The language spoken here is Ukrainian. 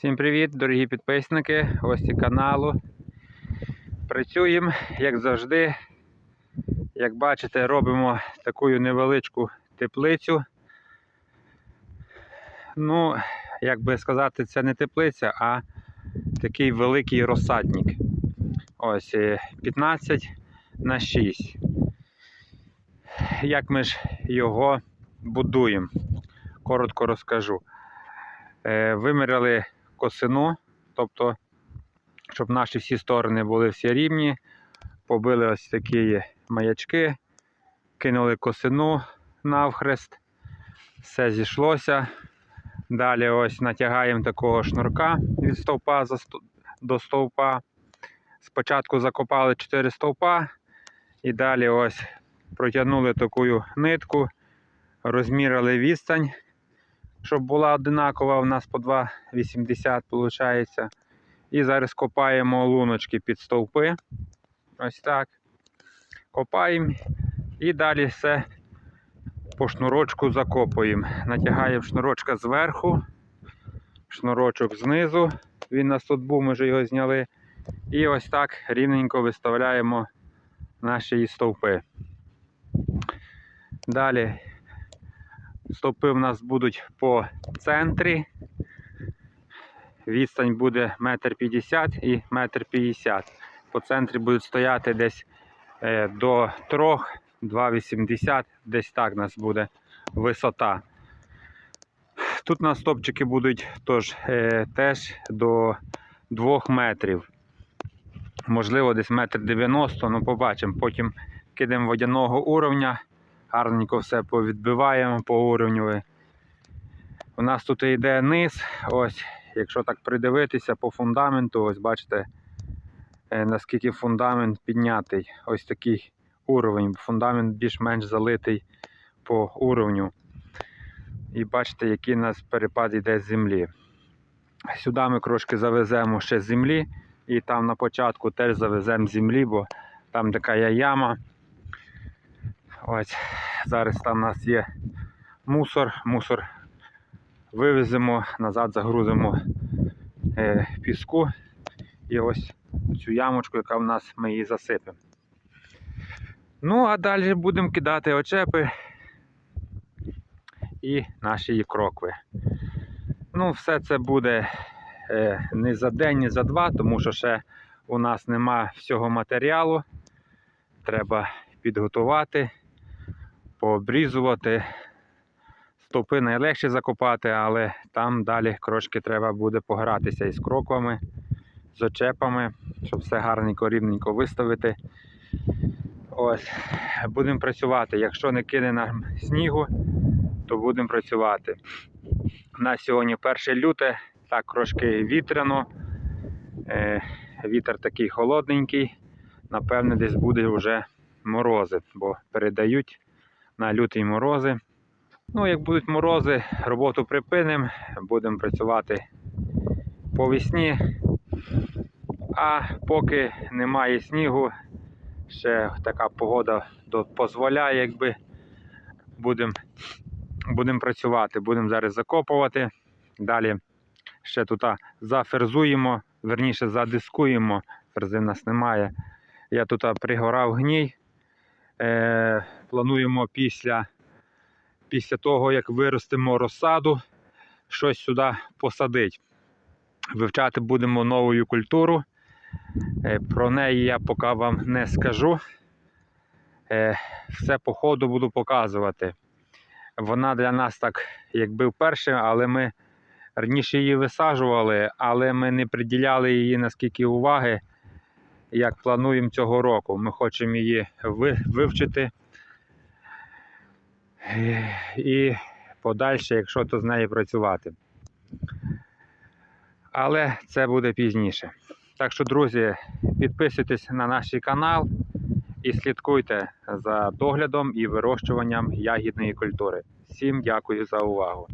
Всім привіт, дорогі підписники, гості каналу. Працюємо, як завжди. Як бачите, робимо таку невеличку теплицю. Ну, як би сказати, це не теплиця, а такий великий розсадник. Ось е, 15 на 6. Як ми ж його будуємо? Коротко розкажу. Е, Виміряли косину, тобто, щоб наші всі сторони були всі рівні. Побили ось такі маячки, кинули косину навхрест, все зійшлося. Далі ось натягаємо такого шнурка від стовпа до стовпа. Спочатку закопали 4 стовпа і далі ось протягнули таку нитку, розміряли відстань щоб була одинакова, у нас по 2,80 виходить. І зараз копаємо луночки під стовпи. Ось так. Копаємо і далі все по шнурочку закопуємо. Натягаємо шнурочка зверху, шнурочок знизу. Він у нас тут був, ми вже його зняли. І ось так рівненько виставляємо наші стовпи. Далі Стовпи в нас будуть по центрі. Відстань буде 1,50 м і 1,50 м. По центрі будуть стояти десь е, до 3, 2,80 десь так у нас буде висота. Тут у нас стопчики будуть тож, е, теж до 2 метрів. Можливо, десь 1,90 м, ну побачимо. Потім кидаємо водяного уровня гарненько все повідбиваємо по уровню. У нас тут йде низ, ось, якщо так придивитися по фундаменту, ось бачите, е, наскільки фундамент піднятий. Ось такий уровень. Фундамент більш-менш залитий по уровню. І бачите, який у нас перепад йде з землі. Сюди ми трошки завеземо ще землі, і там на початку теж завеземо землі, бо там така є яма. Ось зараз там у нас є мусор. Мусор вивеземо, назад загрузимо е, піску і ось цю ямочку, яка в нас ми її засипемо. Ну, а далі будемо кидати очепи і наші крокви. Ну, все це буде е, не за день, не за два, тому що ще у нас нема всього матеріалу. Треба підготувати пообрізувати. Стовпи найлегше закопати, але там далі трошки треба буде погратися із кроквами, з очепами, щоб все гарненько, рівненько виставити. Ось, будемо працювати. Якщо не кине нам снігу, то будемо працювати. У нас сьогодні 1 люте, так трошки вітряно. Е, вітер такий холодненький. Напевне, десь буде вже морози, бо передають на люті морози. Ну, як будуть морози, роботу припинимо, будемо працювати по весні. А поки немає снігу, ще така погода до- дозволяє, якби будемо будем працювати, будемо зараз закопувати. Далі ще тут заферзуємо, верніше задискуємо, ферзи в нас немає. Я тут пригорав гній. Е, плануємо після, після того, як виростимо розсаду, щось сюди посадити. Вивчати будемо нову культуру. Е, про неї я поки вам не скажу. Е, все по ходу буду показувати. Вона для нас так, якби вперше, але ми раніше її висаджували, але ми не приділяли її наскільки уваги як плануємо цього року. Ми хочемо її вивчити. І подальше, якщо то з нею працювати. Але це буде пізніше. Так що, друзі, підписуйтесь на наш канал і слідкуйте за доглядом і вирощуванням ягідної культури. Всім дякую за увагу.